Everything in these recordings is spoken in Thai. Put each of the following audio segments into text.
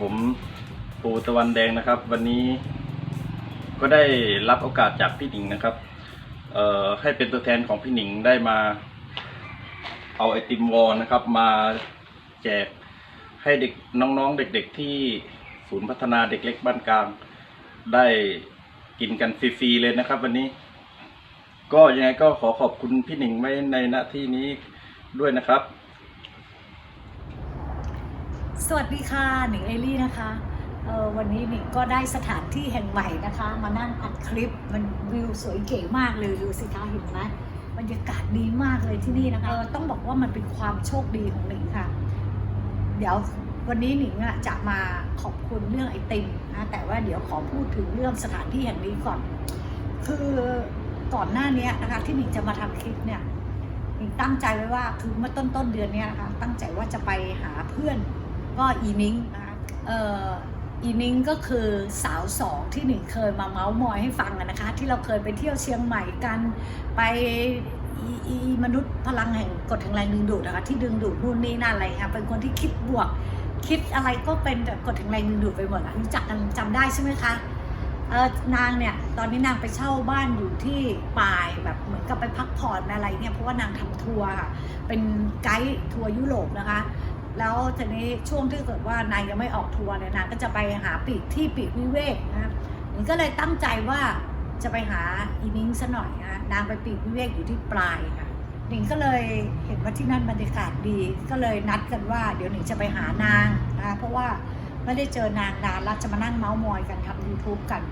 ผมปูตะวันแดงนะครับ วันนี้ก็ได้รับโอกาสจากพี่หนิงนะครับ เอ่อให้เป็นตัวแทนของพี่หนิงได้มา เอาไอติมวอลนะครับ มาแจกให้เด็กน้องๆ เด็กๆที่ศูนย์พัฒนาเด็กเล็กบ้านกลาง ได้กินกันฟรีๆเลยนะครับ วันนี้ ก็ยังไงก็ขอขอบคุณพี่หนิงไว้ในหน้าที่นี้ด้วยนะครับ สวัสดีค่ะ หนิงเอลี่นะคะเอ่อวันนี้หนิงก็ได้สถานที่แห่งใหม่นะคะ มานั่งอัดคลิปมันวิวสวยเก๋มากเลยดูสิคะเห็นไหมบรรยากาศดีมากเลยที่นี่นะคะเอ่อต้องบอกว่ามันเป็นความโชคดีของหนิงค่ะ เดี๋ยววันนี้หนิงอะจะมาขอบคุณเรื่องไอติมนะแต่ว่าเดี๋ยวขอพูดถึงเรื่องสถานที่แห่งนี้ก่อน คือก่อนหน้านี้นะคะที่หนิงจะมาทำคลิปเนี่ยหนิงตั้งใจไว้ว่าคือเมื่อต้นต้นๆเดือนเนี้ยนะคะตั้งใจว่าจะไปหาเพื่อน ก็อีนิงนะคะเอ่ออีนิงก็คือสาวสองที่หนิงเคยมาเมาส์มอยให้ฟังนะคะ ที่เราเคยไปเที่ยวเชียงใหม่กันไปอีมนุษย์พลังแห่งกฎแห่งแรงดึงดูดนะคะที่ดึงดูดนู่นนี่นั่นอะไรค่ะเป็นคนที่คิดบวก คิดอะไรก็เป็นแต่กฎแห่งแรงดึงดูดไปหมดอะรู้จักกันจำได้ใช่ไหมคะเออนางเนี่ยตอนนี้นางไปเช่าบ้านอยู่ที่ปายแบบเหมือนกับไปพักผ่อนอะไรเนี่ยเพราะว่านางทำทัวร์ค่ะเป็นไกด์ทัวร์ยุโรปนะคะ แล้วทีนี้ช่วงที่เกิดว่านายยังไม่ออกทัวร์เนี่ยนางก็จะไปหาปีกที่ปีกวิเวกนะครับหนิงก็เลยตั้งใจว่าจะไปหาอีนิ้งซะหน่อยนะนางไปปีกวิเวกอยู่ที่ปลายค่ะหนิงก็เลยเห็นว่าที่นั่นบรรยากาศดี ก็เลยนัดกันว่าเดี๋ยวหนิงจะไปหานางนะเพราะว่าไม่ได้เจอนางนานแล้วจะมานั่งเมาส์มอยกันทำ YouTube กัน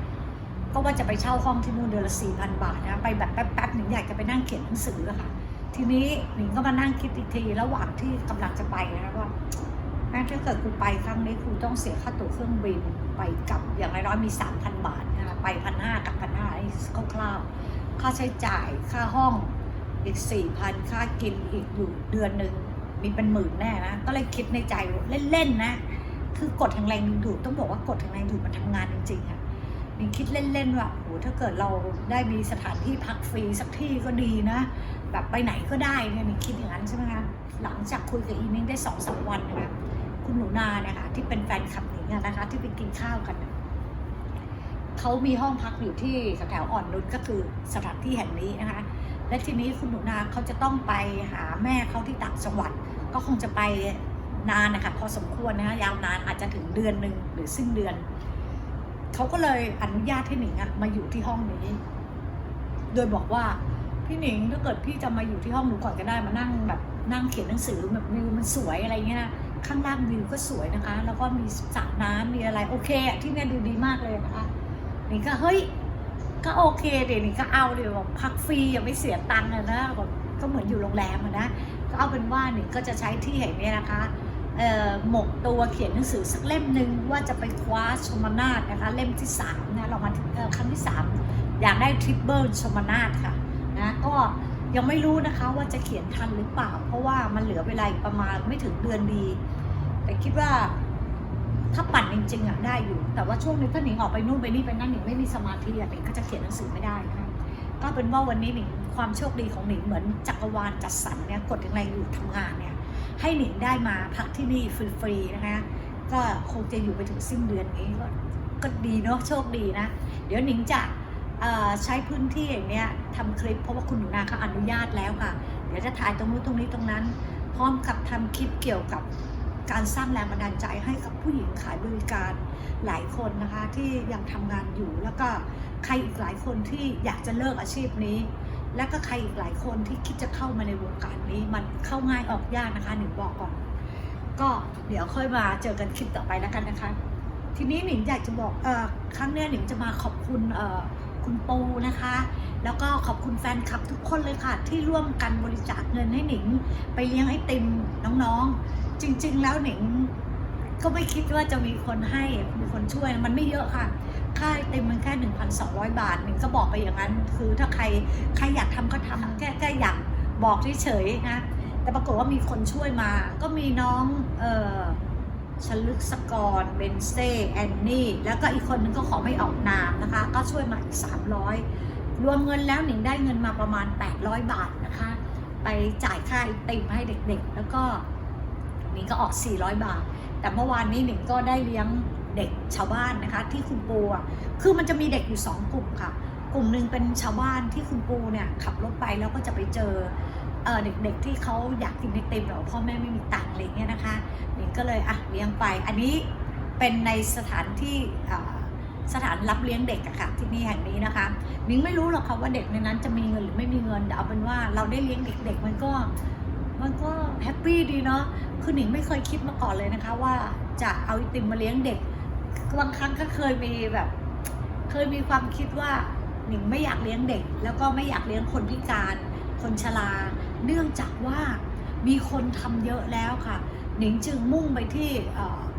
ก็ว่าจะไปเช่าห้องที่นู่นเดือนละสี่พันบาทนะไปแบบแป๊บๆหนิงอยากจะไปนั่งเขียนหนังสืออะค่ะ ทีนี้หนิงก็มานั่งคิดอีกทีระหว่างที่กำลังจะไปนะว่าแม้ถ้าเกิดกูไปครั้งนี้กูต้องเสียค่าตั๋วเครื่องบินไปกลับอย่างน้อยๆมีสามพันบาทนะคะไปพันห้ากับพันห้าคร่าวๆค่าใช้จ่ายค่าห้องอีกสี่พันค่ากินอีกอยู่เดือนหนึ่งมีเป็นหมื่นแน่นะก็เลยคิดในใจเล่นๆนะ คือกฎแห่งแรงดึงดูดต้องบอกว่ากฎแห่งแรงดึงดูดมันทำงานจริงๆค่ะ นิงคิดเล่นๆว่าโหถ้าเกิดเราได้มีสถานที่พักฟรีสักที่ก็ดีนะ แบบไปไหนก็ได้เนี่ยนิคิดอย่างนั้นใช่ไหมคะหลังจากคุยกับอีนิ่งได้สองสามวันนะคะคุณหนูนาเนี่ยค่ะที่เป็นแฟนคลับหนิงนะคะ ที่ไปกินข้าวกันเขามีห้องพักอยู่ที่แถวอ่อนนุชก็คือสถานที่แห่งนี้นะคะ และทีนี้คุณหนูนาเขาจะต้องไปหาแม่เขาที่ต่างจังหวัด ก็คงจะไปนานนะคะพอสมควรนะคะยาวนานอาจจะถึงเดือนหนึ่งหรือสิ้นเดือน เขาก็เลยอนุญาตให้หนิงอะมาอยู่ที่ห้องนี้ โดยบอกว่าพี่หนิงถ้าเกิดพี่จะมาอยู่ที่ห้องหนูก่อนก็ได้มานั่งแบบนั่งเขียนหนังสือแบบวิวมันสวยอะไรเงี้ยนะข้างล่างวิวก็สวยนะคะ แล้วก็มีสระน้ำมีอะไรโอเคอะที่เนี่ยดูดีมากเลยนะคะหนิงก็เฮ้ยก็โอเคเดี๋ยวหนิงก็เอาเดี๋ยวบอกพักฟรีอย่าไม่เสียตังค์อะนะแบบก็เหมือนอยู่โรงแรมนะก็เอาเป็นว่าหนิงก็จะใช้ที่แห่งนี้นะคะ หมกตัวเขียนหนังสือสักเล่มหนึ่งว่าจะไปคว้าชมนาทนะคะเล่มที่สามนะเรามาถึงครั้งที่สามอยากได้ทริปเบิลชมนาทค่ะนะก็ยังไม่รู้นะคะว่าจะเขียนทันหรือเปล่า เพราะว่ามันเหลือเวลาอีกประมาณไม่ถึงเดือนดี แต่คิดว่าถ้าปั่นจริงๆอะได้อยู่ แต่ว่าช่วงนี้ถ้าหนิงออกไปนู่นไปนี่ไปนั่นหนิงไม่มีสมาธิอะหนิงก็จะเขียนหนังสือไม่ได้นะคะก็เป็นว่าวันนี้หนิงความโชคดีของหนิงเหมือนจักรวาลจัดสรรเนี่ยกดอย่างไรอยู่ทำงานเนี่ย ให้หนิงได้มาพักที่นี่ฟรีๆนะคะก็คงจะอยู่ไปถึงสิ้นเดือนนี้ก็ก็ดีเนาะโชคดีนะ เดี๋ยวหนิงจะใช้พื้นที่อย่างเนี้ยทำคลิปเพราะว่าคุณหนูนาเขาอนุญาตแล้วค่ะ เดี๋ยวจะถ่ายตรงนู้นตรงนี้ตรงนั้น พร้อมกับทำคลิปเกี่ยวกับการสร้างแรงบันดาลใจให้กับผู้หญิงขายบริการหลายคนนะคะที่ยังทำงานอยู่แล้วก็ใครอีกหลายคนที่อยากจะเลิกอาชีพนี้ และก็ใครอีกหลายคนที่คิดจะเข้ามาในวงการนี้ มันเข้าง่ายออกยากนะคะหนิงบอกก่อน ก็เดี๋ยวค่อยมาเจอกันคลิปต่อไปแล้วกันนะคะ ทีนี้หนิงอยากจะบอกเออครั้งเนี้ยหนิงจะมาขอบคุณเออคุณปูนะคะ แล้วก็ขอบคุณแฟนคลับทุกคนเลยค่ะ ที่ร่วมกันบริจาคเงินให้หนิง ไปเลี้ยงไอติมน้องๆ จริง ๆ แล้วหนิงก็ไม่คิดว่าจะมีคนให้มีคนช่วยมันไม่เยอะค่ะ ค่าไอติมมันแค่ 1,200 บาทหนิงก็บอกไปอย่างนั้น คือถ้าใครใครอยากทำก็ทำแค่แค่อยากบอกเฉยๆนะแต่ปรากฏว่ามีคนช่วยมา ก็มีน้องเอ่อชลึกสกรเบนเซ่แอนนี่ แล้วก็อีกคนนึงก็ขอไม่ออกนามนะคะ ก็ช่วยมาอีก 300 รวมเงินแล้วหนิงได้เงินมาประมาณ 800 บาทนะคะ ไปจ่ายค่าไอติมให้เด็กๆ แล้วก็หนิงก็ออก 400 บาท แต่เมื่อวานนี้หนิงก็ได้เลี้ยง เด็กชาวบ้านนะคะ ที่คุณปูอะคือมันจะมีเด็กอยู่สองกลุ่มค่ะ กลุ่มหนึ่งเป็นชาวบ้านที่คุณปูเนี่ยขับรถไปแล้วก็จะไปเจอเอ่อเด็กๆที่เขาอยากกินไอติมหรอพ่อแม่ไม่มีตังค์อะไรเงี้ยนะคะหนิงก็เลยอะเลี้ยงไป อันนี้เป็นในสถานที่สถานรับเลี้ยงเด็กอะค่ะที่นี่แห่งนี้นะคะหนิงไม่รู้หรอกค่ะว่าเด็กในนั้นจะมีเงินหรือไม่มีเงินแต่เอาเป็นว่าเราได้เลี้ยงเด็กๆมันก็มันก็แฮปปี้ดีเนาะคือหนิงไม่เคยคิดมาก่อนเลยนะคะว่าจะเอาไอติมมาเลี้ยงเด็ก บางครั้งก็เคยมีแบบ เคยมีความคิดว่าหนิงไม่อยากเลี้ยงเด็ก แล้วก็ไม่อยากเลี้ยงคนพิการ คนชรา เนื่องจากว่ามีคนทำเยอะแล้วค่ะ หนิงจึงมุ่งไปที่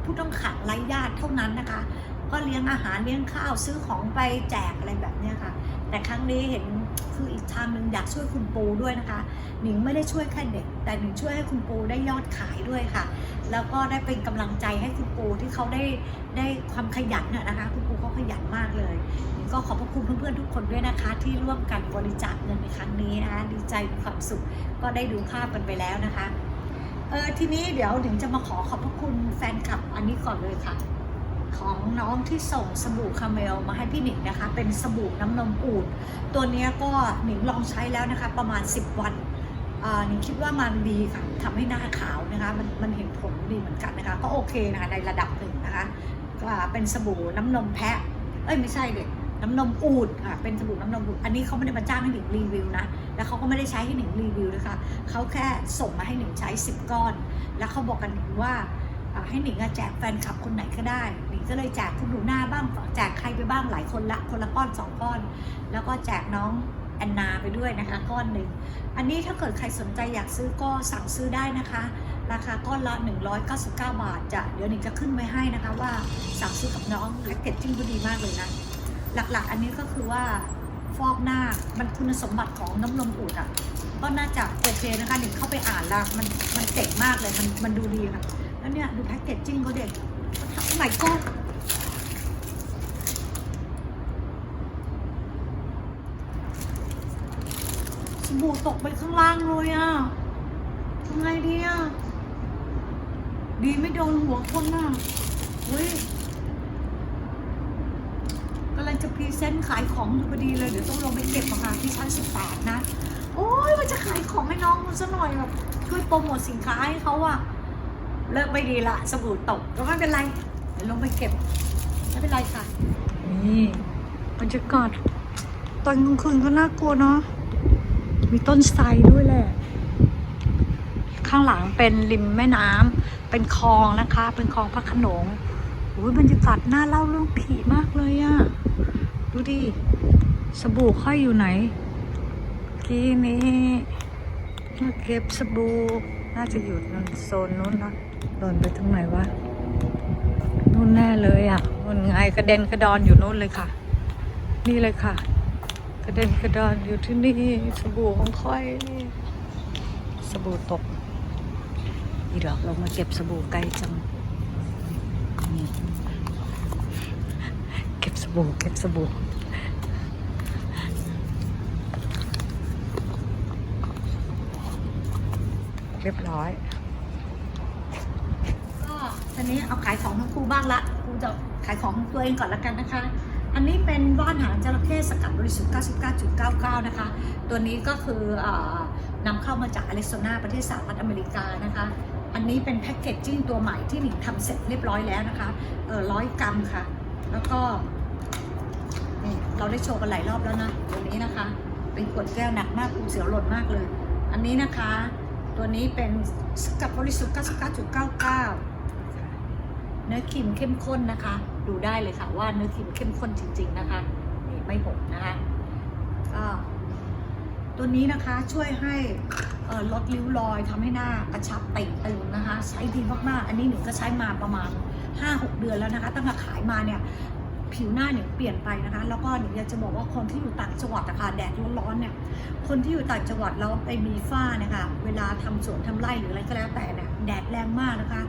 ผู้ต้องขังไร้ญาติเท่านั้นนะคะ ก็เลี้ยงอาหารเลี้ยงข้าวซื้อของไปแจกอะไรแบบนี้ค่ะ แต่ครั้งนี้เห็น คืออีกทางหนึ่งอยากช่วยคุณปูด้วยนะคะหนิงไม่ได้ช่วยแค่เด็ก แต่หนิงช่วยให้คุณปูได้ยอดขายด้วยค่ะ แล้วก็ได้เป็นกำลังใจให้คุณปูที่เขาได้ได้ความขยันน่ะนะคะ คุณปูเขาขยันมากเลยก็ขอบพระคุณเพื่อนๆทุกคนด้วยนะคะ ที่ร่วมกันบริจาคเงินในครั้งนี้นะคะดีใจมีความสุขก็ได้ดูภาพกันไปแล้วนะคะเออทีนี้เดี๋ยวถึงจะมาขอขอบพระคุณแฟนคลับอันนี้ก่อนเลยค่ะ ของน้องที่ส่งสบู่คาเมลมาให้พี่หนิงนะคะ เป็นสบู่น้ำนมอูดตัวนี้ก็หนิงลองใช้แล้วนะคะ ประมาณ 10 วันหนิงคิดว่ามันดีค่ะทำให้หน้าขาวนะคะมันมันเห็นผลดีเหมือนกันนะคะ ก็โอเคนะคะในระดับหนึ่งนะคะก็เป็นสบู่น้ำนมแพะ เอ้ยไม่ใช่เด็กน้ำนมอูดค่ะเป็นสบู่น้ำนมอูดอันนี้เขาไม่ได้มาจ้างให้หนิงรีวิวนะ แล้วเขาก็ไม่ได้ใช้ให้หนิงรีวิวนะคะเขาแค่ส่งมาให้หนิงใช้ 10 ก้อน แล้วเขาบอกกันหนิงว่าให้หนิงแจกแฟนคลับคนไหนก็ได้ ก็เลยแจกคุณหนูหน้าบ้างแจกใครไปบ้างหลายคนละคนละก้อนสองก้อน แล้วก็แจกน้องแอนนาไปด้วยนะคะก้อนหนึ่ง อันนี้ถ้าเกิดใครสนใจอยากซื้อก็สั่งซื้อได้นะคะ ราคาก้อนละ 199 บาทจะเดี๋ยวหนิงจะขึ้นไว้ให้นะคะว่าสั่งซื้อกับน้องแพ็กเกจจิ้งก็ดีมากเลยนะ หลักๆ อันนี้ก็คือว่าฟอกหน้ามันคุณสมบัติของน้ำนมอูดอะก็น่าจะโอเคนะคะหนิงเข้าไปอ่านล้วมันมันเจ๋งมากเลยมันมันดูดีค่ะแล้วเนี่ยดูแพ็กเกจจิ้งเขาเด็กทำใหม่ก็ สบู่ตกไปข้างล่างเลยอะทำไงดีอะดีไม่โดนหัวคนอะเฮ้ยกำลังจะพรีเซนต์ขายของอยู่พอดีเลย เดี๋ยวต้องลงไปเก็บราคาที่ชั้นสิบแปดนะ โอ้ยมันจะขายของให้น้องมันซะหน่อยแบบช่วยโปรโมทสินค้าให้เขาอะเลิกไม่ดีละสบู่ตกก็ไม่เป็นไรเดี๋ยวลงไปเก็บไม่เป็นไรค่ะนี่บรรยากาศตอนกลางคืนก็น่ากลัวเนาะ มีต้นไทรด้วยแหละ ข้างหลังเป็นริมแม่น้ำ เป็นคลองนะคะ เป็นคลองพระขนงโอ้ยบรรยากาศน่าเล่าเรื่องผีมากเลยอะดูดิ สบู่ค่อยอยู่ไหน กี้นี้มาเก็บสบู่ น่าจะอยู่ในโซนนู้นนะโดนไปทางไหนวะนู่นแน่เลยอะมันไงกระเด็นกระดอนอยู่นู้นเลยค่ะ นี่เลยค่ะ ระเด็นกระดอนอยู่ที่นี่ สบู่ของค่อยนี่สบู่ตก อีดอกเรามาเก็บสบู่ไกลจังเก็บสบู่เก็บสบู่เรียบร้อย ก็ตอนนี้เอาขายของทั้งคู่บ้างละคูจะขายของตัวเองก่อนละกันนะคะ อันนี้เป็นว่านหางจระเข้สกัดบริสุทธิ์ 99.99 นะคะ ตัวนี้ก็คือเอ่อนำเข้ามาจากอริโซนาประเทศสหรัฐอเมริกานะคะ อันนี้เป็นแพ็กเกจจิ้งตัวใหม่ที่หนิงทำเสร็จเรียบร้อยแล้วนะคะ เออร้อยกรัมค่ะ แล้วก็นี่เราได้โชว์กันหลายรอบแล้วนะตัวนี้นะคะ เป็นขวดแก้วหนักมากปูเสียวหล่นมากเลย อันนี้นะคะ ตัวนี้เป็นสกัดบริสุทธิ์ 99.99 เนื้อครีมเข้มข้นนะคะ ดูได้เลยค่ะว่าเนื้อครีมเข้มข้นจริง ๆนะคะนี่ไม่หกนะคะก็ตัวนี้นะคะช่วยให้ลดริ้วรอยทำให้หน้ากระชับเต่งตึงนะคะ ใช้ดีมากๆ อันนี้หนูก็ใช้มาประมาณ 5-6 เดือนแล้วนะคะ ตั้งแต่ขายมาเนี่ย ผิวหน้าหนูเปลี่ยนไปนะคะ แล้วก็หนูอยากจะบอกว่าคนที่อยู่ต่างจังหวัดนะคะแดดร้อนๆเนี่ย คนที่อยู่ต่างจังหวัดแล้วไปมีฝ้าเนี่ยค่ะเวลาทำสวนทำไร่หรืออะไรก็แล้วแต่เนี่ยแดดแรงมากนะคะ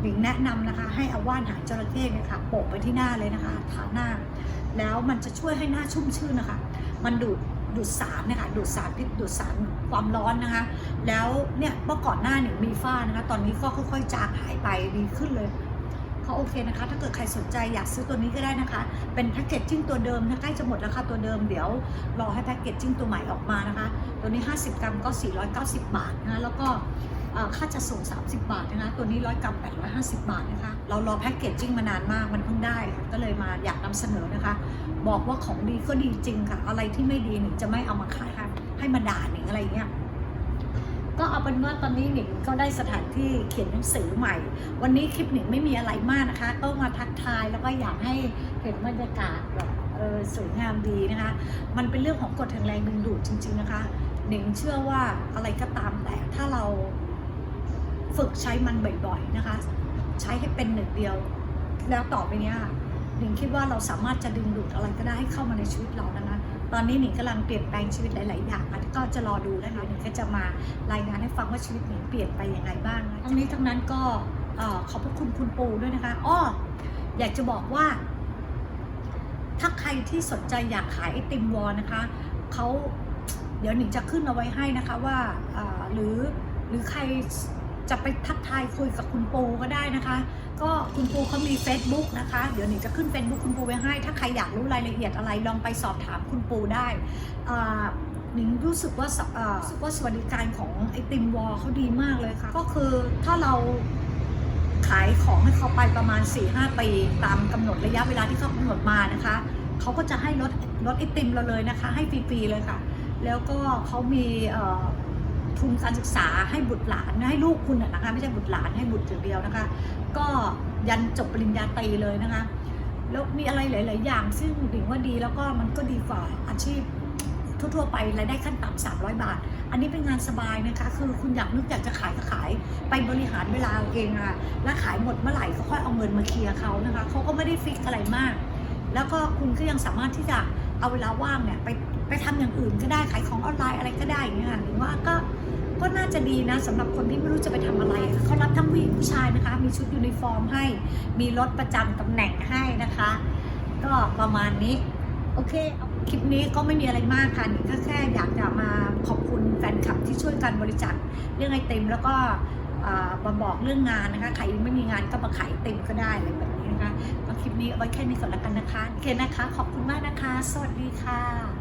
หญิงแนะนำนะคะ ให้เอาว่านหางจระเข้เนี่ยค่ะโปะไปที่หน้าเลยนะคะทาหน้า แล้วมันจะช่วยให้หน้าชุ่มชื่นนะคะ มันดูดดูดสารเนะคะดูดสารพิษดูดสารความร้อนนะคะ แล้วเนี่ยเมื่อก่อนหน้าเนี่ยมีฝ้านะคะ ตอนนี้ก็ค่อยๆจางหายไปดีขึ้นเลย เขาโอเคนะคะ ถ้าเกิดใครสนใจอยากซื้อตัวนี้ก็ได้นะคะ เป็นแพ็กเกจจิ้งตัวเดิมนะใกล้จะหมดแล้วค่ะตัวเดิมเดี๋ยวรอให้แพ็กเกจจิ้งตัวใหม่ออกมานะคะ ตัวนี้ 50 กรัมก็ 490 บาทนะแล้วก็ค่าจะส่ง 30 บาทนะคะ ตัวนี้100กรัม850 บาทนะคะ เรารอแพ็กเกจจิ้งมานานมากมันเพิ่งได้ ก็เลยมาอยากนำเสนอนะคะ บอกว่าของดีก็ดีจริงค่ะ อะไรที่ไม่ดีหนิงจะไม่เอามาขายค่ะให้มาด่าหนิงอะไรเงี้ย ก็เอาเป็นว่าตอนนี้หนิงก็ได้สถานที่เขียนหนังสือใหม่ วันนี้คลิปหนิงไม่มีอะไรมากนะคะ ก็มาทักทายแล้วก็อยากให้เห็นบรรยากาศแบบเออสวยงามดีนะคะ มันเป็นเรื่องของกฎแห่งแรงดึงดูดจริง ๆนะคะ หนิงเชื่อว่าอะไรก็ตามแต่ถ้าเราฝึกใช้มันบ่อยๆนะคะ ใช้ให้เป็นหนึ่งเดียว แล้วต่อไปเนี้ยหนิงคิดว่าเราสามารถจะดึงดูดอะไรก็ได้ให้เข้ามาในชีวิตเรานะคะ ตอนนี้หนิงกำลังเปลี่ยนแปลงชีวิตหลาย ๆ อย่างก็จะรอดูนะคะหนิงก็จะมารายงานให้ฟังว่าชีวิตหนิงเปลี่ยนไปอยังไงบ้างนะทั้งนี้ทั้งนั้นก็ขอบพระคุณคุณปูด้วยนะคะอ้ออยากจะบอกว่า ถ้าใครที่สนใจอยากขายไอติมวอลนะคะเขาเดี๋ยวหนิงจะขึ้นเอาไว้ให้นะคะว่าหรือหรือใคร จะไปทักทายคุยกับคุณปูก็ได้นะคะ ก็คุณปูเขามี Facebook นะคะ เดี๋ยวหนิงจะขึ้น Facebook คุณปูไว้ให้ ถ้าใครอยากรู้รายละเอียดอะไรลองไปสอบถามคุณปูได้หนิงรู้สึกว่ารู้สึกว่าสวัสดิการของไอติมวอลเขาดีมากเลยค่ะ ก็คือถ้าเราขายของให้เขาไปประมาณ 4-5 ปีตามกำหนดระยะเวลาที่เขากำหนดมานะคะเขาก็จะให้ลดลดไอติมเราเลยนะคะ ให้ฟรีๆเลยค่ะ แล้วก็เขามีเทุนการศึกษาให้บุตรหลานให้ลูกคุณน่ะนะคะไม่ใช่บุตรหลานให้บุตรอย่างเดียวนะคะ ก็ยันจบปริญญาตรีเลยนะคะแล้วมีอะไรหลาย ๆ อย่าง ซึ่งหนิงว่าดีแล้วก็มันก็ดีกว่าอาชีพทั่ว ๆ ไปรายได้ขั้นต่ำ300บาท อันนี้เป็นงานสบายนะคะ คือคุณอยากนึกอยากจะขายก็ขายไปบริหารเวลาเอาเองอะแล้วขายหมดเมื่อไหร่ก็ค่อยเอาเงินมาเคลียร์เขานะคะเขาก็ไม่ได้ฟิกอะไรมาก แล้วก็คุณก็ยังสามารถที่จะเอาเวลาว่างเนี่ยไป ทำอย่างอื่นก็ได้ขายของออนไลน์อะไรก็ได้อย่างเงี้ยค่ะหรือว่าก็ก็น่าจะดีนะสำหรับคนที่ไม่รู้จะไปทำอะไรเขารับทั้งผู้หญิงผู้ชายนะคะ มีชุดยูนิฟอร์มให้ มีรถประจำตำแหน่งให้นะคะ ก็ประมาณนี้โอเคคลิปนี้ก็ไม่มีอะไรมากค่ะนี่ก็แค่อยากจะมาขอบคุณแฟนคลับที่ช่วยกันบริจาคเรื่องไอติมแล้วก็มาบอกเรื่องงานนะคะ ใครไม่มีงานก็มาขายไอติมก็ได้อะไรแบบนี้นะคะคลิปนี้เอาไว้แค่นี้ก่อนล้วกันนะคะโอเคนะคะ ขอบคุณมากนะคะ สวัสดีค่ะ